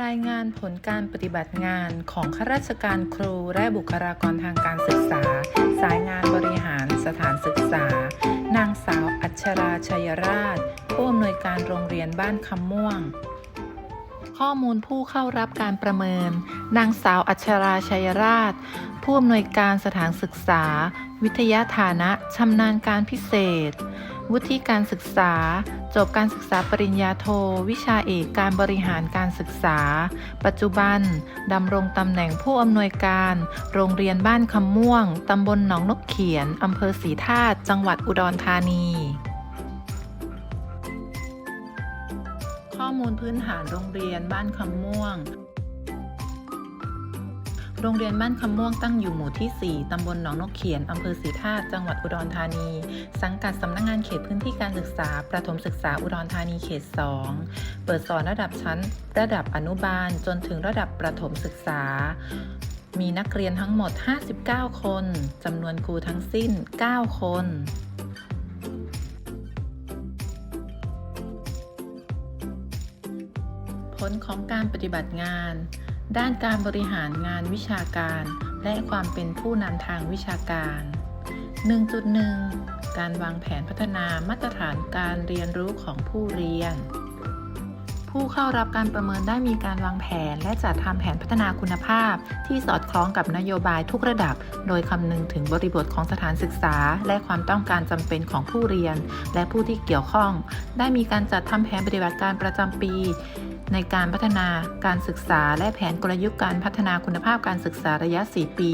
รายงานผลการปฏิบัติงานของข้าราชการครูและบุคลากรทางการศึกษา สายงานบริหารสถานศึกษา นางสาวอัชราชัยราช ผู้อำนวยการโรงเรียนบ้านคำม่วง ข้อมูลผู้เข้ารับการประเมิน นางสาวอัชราชัยราช ผู้อำนวยการสถานศึกษา วิทยาฐานะชำนาญการพิเศษ วุฒิการศึกษา จบการศึกษาปริญญาโท วิชาเอกการบริหารการศึกษา ปัจจุบัน ดำรงตำแหน่งผู้อำนวยการ โรงเรียนบ้านคำม่วง ตำบลหนองนกเขียน อำเภอศรีธาตุจังหวัดอุดรธานี ข้อมูลพื้นฐานโรงเรียนบ้านคำม่วง โรงเรียนบ้านคำม่วงตั้งอยู่หมู่ที่ 4 ตำบลหนองนกเขียน อำเภอศรีธาตุจังหวัดอุดรธานี สังกัดสำนักงงานเขตพื้นที่การศึกษา ประถมศึกษาอุดรธานีเขต 2 เปิดสอนระดับชั้น ระดับอนุบาล จนถึงระดับประถมศึกษา มีนักเรียนทั้งหมด 59 คน จำนวนครูทั้งสิ้น 9 คนผลของการปฏิบัติงาน ด้านการบริหารงานวิชาการ และความเป็นผู้นำทางวิชาการ 1.1 การวางแผนพัฒนามาตรฐานการเรียนรู้ของผู้เรียน ผู้เข้ารับการประเมินได้มีการวางแผน และจัดทำแผนพัฒนาคุณภาพ ที่สอดคล้องกับนโยบายทุกระดับ โดยคำนึงถึงบริบทของสถานศึกษา และความต้องการจำเป็นของผู้เรียน และผู้ที่เกี่ยวข้อง ได้มีการจัดทำแผนปฏิบัติการประจำปี ในการพัฒนาการศึกษา และแผนกลยุทธ์การพัฒนาคุณภาพการศึกษาระยะ 4 ปี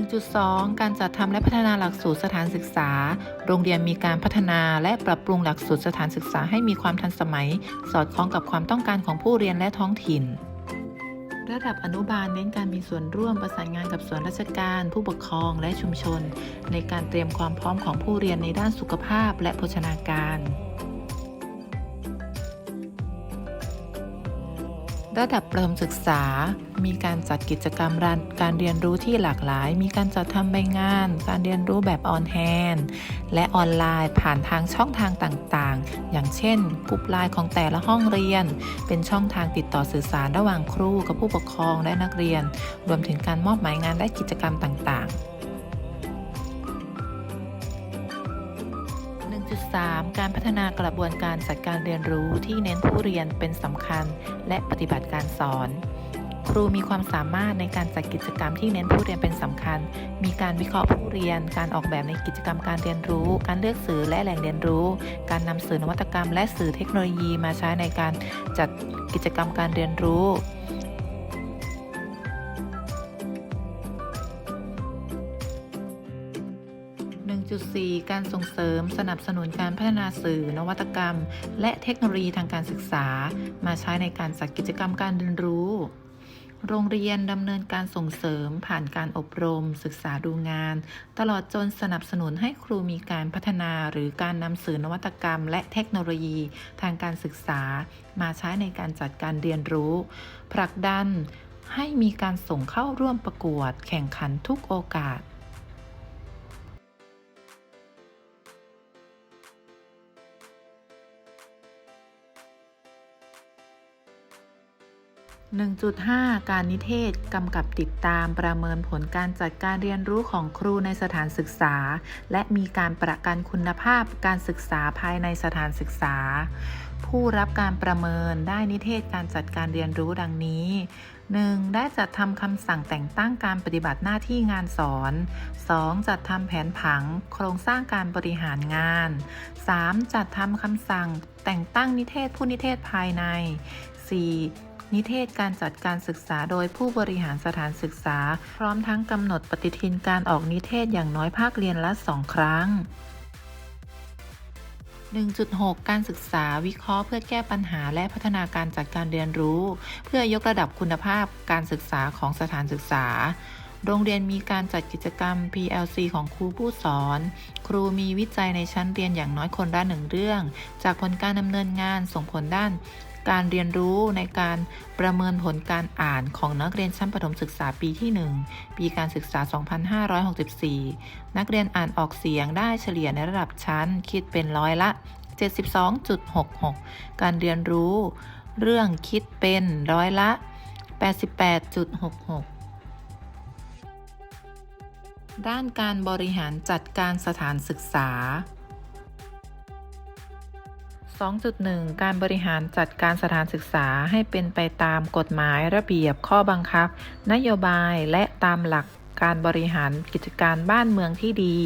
1.2 การจัดทำและพัฒนาหลักสูตรสถานศึกษา โรงเรียนมีการพัฒนาและปรับปรุงหลักสูตรสถานศึกษาให้มีความทันสมัย สอดคล้องกับความต้องการของผู้เรียนและท้องถิ่น ระดับอนุบาลเน้นการมีส่วนร่วมประสานงานกับส่วนราชการ ผู้ปกครองและชุมชน ในการเตรียมความพร้อมของผู้เรียนในด้านสุขภาพและโภชนาการ ระดับประถมศึกษา มีการจัดกิจกรรมการเรียนรู้ที่หลากหลาย มีการจัดทำใบงาน การเรียนรู้แบบออนแฮนและออนไลน์ผ่านทางช่องทางต่างๆ อย่างเช่นกลุ่มไลน์ของแต่ละห้องเรียน เป็นช่องทางติดต่อสื่อสารระหว่างครูกับผู้ปกครองและนักเรียน รวมถึงการมอบหมายงานและกิจกรรมต่างๆ 3. การพัฒนากระบวนการจัดการเรียนรู้ที่เน้นผู้เรียนเป็นสำคัญ และปฏิบัติการสอน ครูมีความสามารถในการจัดกิจกรรมที่เน้นผู้เรียนเป็นสำคัญ มีการวิเคราะห์ผู้เรียน การออกแบบในกิจกรรมการเรียนรู้ การเลือกสื่อและแหล่งเรียนรู้ การนำสื่อนวัตกรรม และสื่อเทคโนโลยีมาใช้ในการจัดกิจกรรมการเรียนรู้ 1.4การส่งเสริมสนับสนุนการพัฒนาสื่อ นวัตกรรม และเทคโนโลยีทางการศึกษา มาใช้ในการจัดกิจกรรมการเรียนรู้ โรงเรียนดำเนินการส่งเสริมผ่านการอบรม ศึกษาดูงาน ตลอดจนสนับสนุนให้ครูมีการพัฒนาหรือการนำสื่อนวัตกรรม และเทคโนโลยีทางการศึกษา มาใช้ในการจัดการเรียนรู้ ผลักดันให้มีการส่งเข้าร่วมประกวด แข่งขันทุกโอกาส 1.5 การนิเทศ กำกับติดตามประเมินผลการจัดการเรียนรู้ของครูในสถานศึกษา และมีการประกันคุณภาพการศึกษาภายในสถานศึกษา ผู้รับการประเมินได้นิเทศการจัดการเรียนรู้ดังนี้ 1. ได้จัดทำคำสั่งแต่งตั้งการปฏิบัติหน้าที่งานสอน 2. จัดทำแผนผัง โครงสร้างการบริหารงาน 3. จัดทำคำสั่งแต่งตั้งนิเทศผู้นิเทศภายใน 4. นิเทศการจัดการศึกษาโดยผู้บริหารสถานศึกษา พร้อมทั้งกำหนดปฏิทินการออกนิเทศอย่างน้อยภาคเรียนละ2ครั้ง 1.6 การศึกษาวิเคราะห์เพื่อแก้ปัญหาและพัฒนาการจัดการเรียนรู้ เพื่อยกระดับคุณภาพการศึกษาของสถานศึกษา โรงเรียนมีการจัดกิจกรรม PLC ของครูผู้สอน ครูมีวิจัยในชั้นเรียนอย่างน้อยคนละหนึ่งเรื่อง จากผลการดำเนินงานส่งผลด้าน การเรียนรู้ในการประเมินผลการอ่านของนักเรียนชั้นประถมศึกษาปีที่ 1 ปีการศึกษา 2564 นักเรียนอ่านออกเสียงได้เฉลี่ยในระดับชั้นคิดเป็นร้อยละ 72.66 การเรียนรู้ เรื่องคิดเป็นร้อยละ 88.66ด้านการบริหารจัดการสถานศึกษา 2.1 การบริหารจัดการสถานศึกษาให้เป็นไปตามกฎหมายระเบียบข้อบังคับ นโยบายและตามหลักการบริหารกิจการบ้านเมืองที่ดี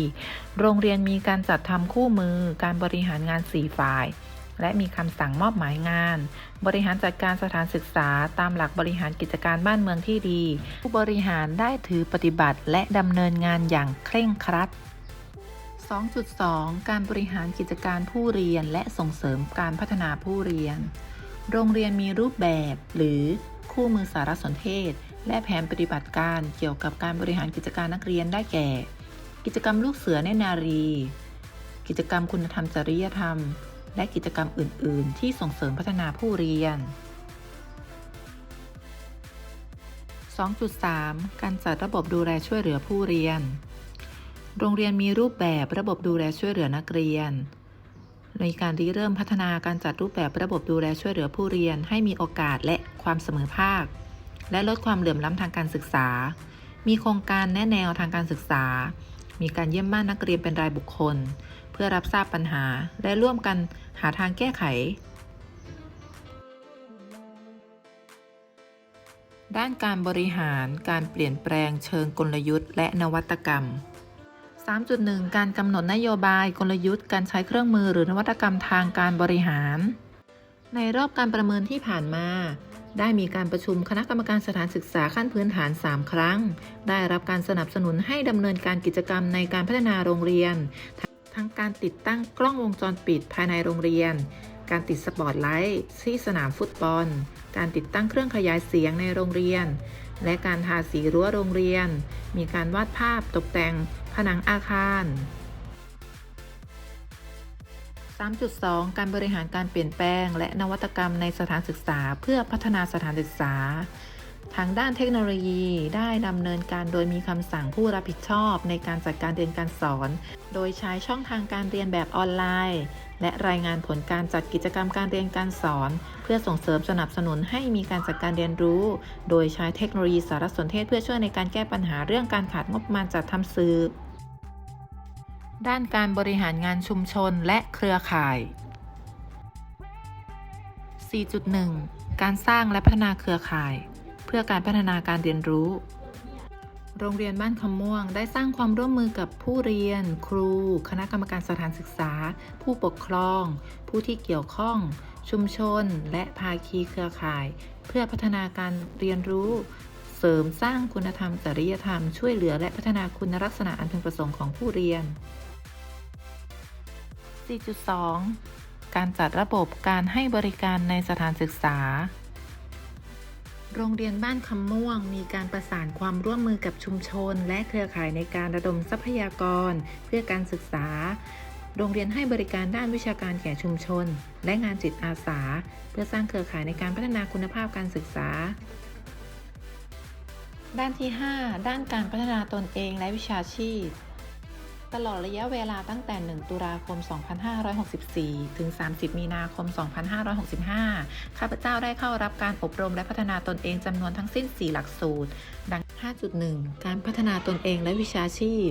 โรงเรียนมีการจัดทำคู่มือการบริหารงาน 4 ฝ่าย และมีคำสั่งมอบหมายงาน บริหารจัดการสถานศึกษาตามหลักบริหารกิจการบ้านเมืองที่ดี ผู้บริหารได้ถือปฏิบัติและดำเนินงานอย่างเคร่งครัด 2.2 การบริหารกิจการผู้เรียนและส่งเสริมการพัฒนาผู้เรียน โรงเรียนมีรูปแบบ หรือคู่มือสารสนเทศ และแผนปฏิบัติการเกี่ยวกับการบริหารกิจการนักเรียนได้แก่ กิจกรรมลูกเสือเนนารี กิจกรรมคุณธรรมจริยธรรม และกิจกรรมอื่น ๆ ที่ส่งเสริมพัฒนาผู้เรียน 2.3 การจัดระบบดูแลช่วยเหลือผู้เรียน โรงเรียนมีรูปแบบระบบดูแลช่วยเหลือนักเรียน ในการริเริ่มพัฒนาการจัดรูปแบบระบบดูแลช่วยเหลือผู้เรียนให้มีโอกาสและความเสมอภาค และลดความเหลื่อมล้ำทางการศึกษา มีโครงการแนะแนวทางการศึกษา มีการเยี่ยมบ้านนักเรียนเป็นรายบุคคล เพื่อรับทราบปัญหาและร่วมกันหาทางแก้ไข ด้านการบริหารการเปลี่ยนแปลงเชิงกลยุทธ์ และนวัตกรรม 3.1 การกำหนดนโยบายกลยุทธ์ การใช้เครื่องมือหรือนวัตกรรมทางการบริหาร ในรอบการประเมินที่ผ่านมา ได้มีการประชุมคณะกรรมการสถานศึกษาขั้นพื้นฐาน 3 ครั้ง ได้รับการสนับสนุนให้ดำเนินการกิจกรรมในการพัฒนาโรงเรียน ทั้งการติดตั้งกล้องวงจรปิดภายในโรงเรียน การติดสปอตไลท์ที่สนามฟุตบอล การติดตั้งเครื่องขยายเสียงในโรงเรียน และการทาสีรั้วโรงเรียน มีการวาดภาพตกแต่งผนังอาคาร 3.2 การบริหารการเปลี่ยนแปลง และนวัตกรรมในสถานศึกษา เพื่อพัฒนาสถานศึกษา ทางด้านเทคโนโลยีได้ดำเนินการโดยมีคำสั่งผู้รับผิดชอบในการจัดการเรียนการสอน โดยใช้ช่องทางการเรียนแบบออนไลน์ และรายงานผลการจัดกิจกรรมการเรียนการสอน เพื่อส่งเสริมสนับสนุนให้มีการจัดการเรียนรู้ โดยใช้เทคโนโลยีสารสนเทศเพื่อช่วยในการแก้ปัญหาเรื่องการขาดงบประมาณจัดทำสื่อด้านการบริหารงานชุมชนและเครือข่าย 4.1 การสร้างและพัฒนาเครือข่าย เพื่อการพัฒนาการเรียนรู้ โรงเรียนบ้านคำม่วง ได้สร้างความร่วมมือกับผู้เรียน ครู คณะกรรมการสถานศึกษา ผู้ปกครอง ผู้ที่เกี่ยวข้อง ชุมชน และภาคีเครือข่าย เพื่อพัฒนาการเรียนรู้ เสริมสร้างคุณธรรมจริยธรรม ช่วยเหลือและพัฒนาคุณลักษณะอันพึงประสงค์ของผู้เรียน 4.2 การจัดระบบการให้บริการในสถานศึกษา โรงเรียนบ้านคำม่วง มีการประสานความร่วมมือกับชุมชน และเครือข่ายในการระดมทรัพยากร เพื่อการศึกษา โรงเรียนให้บริการด้านวิชาการแก่ชุมชน และงานจิตอาสา เพื่อสร้างเครือข่ายในการพัฒนาคุณภาพการศึกษา ด้านที่ 5 ด้านการพัฒนาตนเองและวิชาชีพ ตลอดระยะเวลาตั้งแต่ 1 ตุลาคม 2564 ถึง 30 มีนาคม 2565 ข้าพเจ้าได้เข้ารับการอบรมและพัฒนาตนเองจำนวนทั้งสิ้น 4 หลักสูตร ดัง 5.1 การพัฒนาตนเองและวิชาชีพ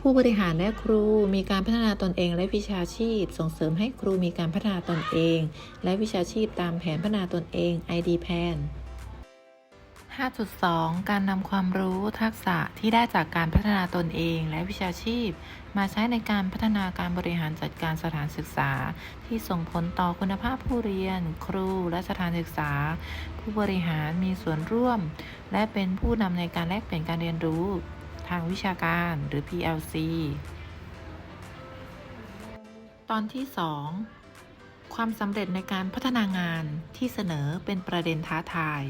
ผู้บริหารและครูมีการพัฒนาตนเองและวิชาชีพ ส่งเสริมให้ครูมีการพัฒนาตนเอง และวิชาชีพตามแผนพัฒนาตนเอง ID Plan 5.2 การนำความรู้ทักษะที่ได้จากการพัฒนาตนเองและวิชาชีพ มาใช้ในการพัฒนาการบริหารจัดการสถานศึกษา ที่ส่งผลต่อคุณภาพผู้เรียน ครูและสถานศึกษา ผู้บริหารมีส่วนร่วม และเป็นผู้นำในการแลกเปลี่ยนการเรียนรู้ ทางวิชาการหรือ PLC ตอนที่ 2 ความสำเร็จในการพัฒนางานที่เสนอเป็นประเด็นท้าทาย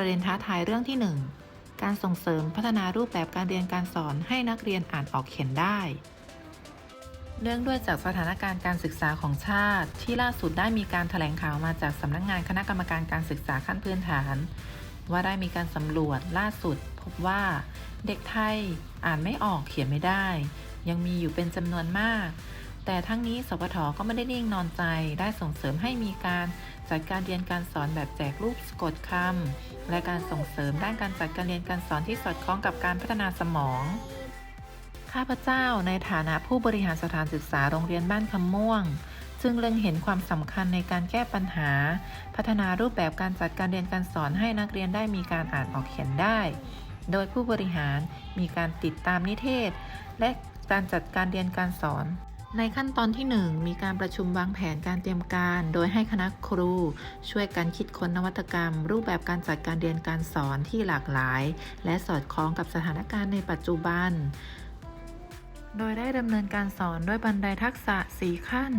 ประเด็นท้าทายเรื่องที่ 1 การส่งเสริมพัฒนารูปแบบการเรียนการสอนให้นักเรียนอ่านออกเขียนได้ เนื่องด้วยจากสถานการณ์การศึกษาของชาติ ที่ล่าสุดได้มีการถแถลงข่าวมาจากสำนักงงานคณะกรรมการการศึกษาขั้นพื้นฐาน ว่าได้มีการสำรวจล่าสุด พบว่า เด็กไทยอ่านไม่ออกเขียนไม่ได้ ยังมีอยู่เป็นจำนวนมาก แต่ทั้งนี้สปทก็ไม่ได้นิ่งนอนใจ ได้ส่งเสริมให้มีการจัดการเรียนการสอนแบบแจกรูปสะกดคำและการส่งเสริมด้านการจัดการเรียนการสอนที่สอดคล้องกับการพัฒนาสมอง ข้าพเจ้าในฐานะผู้บริหารสถานศึกษาโรงเรียนบ้านคำม่วง จึงเล็งเห็นความสำคัญในการแก้ปัญหา พัฒนารูปแบบการจัดการเรียนการสอนให้นักเรียนได้มีการอ่านออกเขียนได้ โดยผู้บริหารมีการติดตามนิเทศ และการจัดการเรียนการสอน ในขั้นตอนที่ 1 มีการประชุมวางแผนการเตรียมการ โดยให้คณะครู ช่วยกันคิดค้นนวัตกรรม รูปแบบการจัดการเรียนการสอนที่หลากหลาย และสอดคล้องกับสถานการณ์ในปัจจุบัน โดยได้ดำเนินการสอนด้วยบันไดทักษะ 4 ขั้น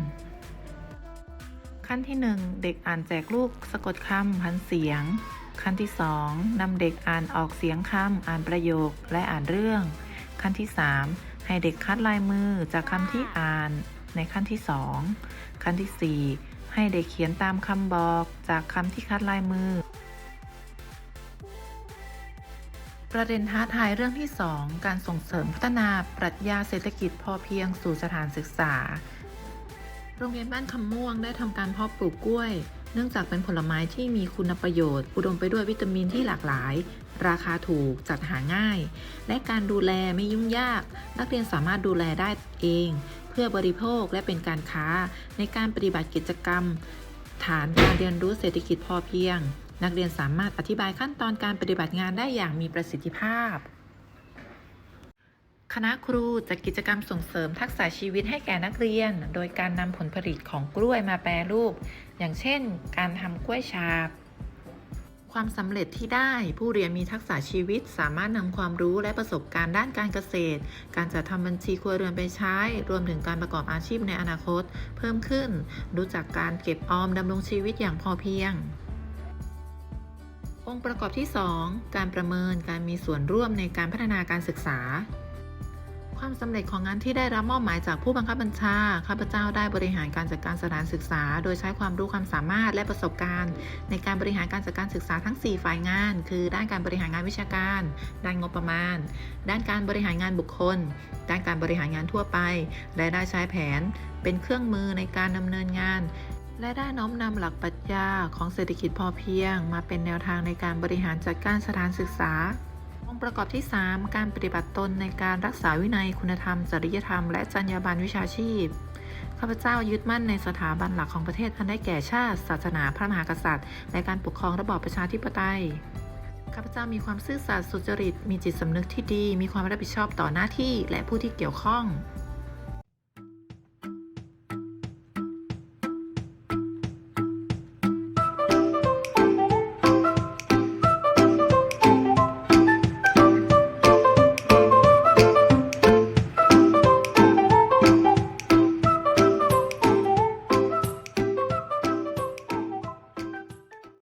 ขั้นที่ 1 เด็กอ่านแจกลูกสะกดคำพันเสียง ขั้นที่ 2นำเด็กอ่านออกเสียงคำอ่านประโยคและอ่านเรื่อง ขั้นที่ 3 ให้เด็กคัดลายมือจากคำที่อ่านในขั้นที่ 2 ขั้นทีสี่ 4 ให้เด็กเขียนตามคำบอกจากคำที่คัดลายมือ ประเด็นท้าทายเรื่องที่ 2 การส่งเสริมพัฒนาปรัชญาเศรษฐกิจพอเพียงสู่สถานศึกษา โรงเรียนบ้านคำม่วงได้ทำการเพาะปลูกกล้วย เนื่องจากเป็นผลไม้ที่มีคุณประโยชน์ อุดมไปด้วยวิตามินที่หลากหลาย ราคาถูกจัดหาง่าย และการดูแลไม่ยุ่งยาก นักเรียนสามารถดูแลได้เอง เพื่อบริโภคและเป็นการค้า ในการปฏิบัติกิจกรรม ฐานการเรียนรู้เศรษฐกิจพอเพียง นักเรียนสามารถอธิบายขั้นตอนการปฏิบัติงานได้อย่างมีประสิทธิภาพ คณะครูจัดกิจกรรมส่งเสริมทักษะชีวิตให้แก่นักเรียน โดยการนำผลผลิตของกล้วยมาแปรรูป อย่างเช่น การทำกล้วยฉาบ ความสำเร็จที่ได้ผู้เรียนมีทักษะชีวิต สามารถนำความรู้และประสบการณ์ด้านการเกษตร การจัดทำบัญชีครัวเรือนไปใช้ รวมถึงการประกอบอาชีพในอนาคต เพิ่มขึ้น รู้จักการเก็บออมดำรงชีวิตอย่างพอเพียงองค์ประกอบที่ 2 การประเมินการมีส่วนร่วมในการพัฒนาการศึกษา ความสำเร็จของงานที่ได้รับมอบหมายจากผู้บังคับบัญชา ข้าพเจ้าได้บริหารการจัดการสถานศึกษา โดยใช้ความรู้ความสามารถและประสบการณ์ ในการบริหารการจัดการศึกษาทั้ง 4 ฝ่ายงาน คือ ด้านการบริหารงานวิชาการ ด้านงบประมาณ ด้านการบริหารงานบุคคล ด้านการบริหารงานทั่วไป และได้ใช้แผน เป็นเครื่องมือในการดำเนินงานและได้น้อมนำหลักปรัชญาของเศรษฐกิจพอเพียง มาเป็นแนวทางในการบริหารจัดการสถานศึกษา องค์ประกอบที่ 3 การปฏิบัติตนในการรักษาวินัยคุณธรรม จริยธรรม และจรรยาบรรณวิชาชีพข้าพเจ้ายึดมั่นในสถาบันหลักของประเทศอันได้แก่ชาติ ศาสนาพระมหากษัตริย์ และการปกครองระบอบประชาธิปไตยข้าพเจ้ามีความซื่อสัตย์สุจริต มีจิตสำนึกที่ดี มีความรับผิดชอบต่อหน้าที่และผู้ที่เกี่ยวข้อง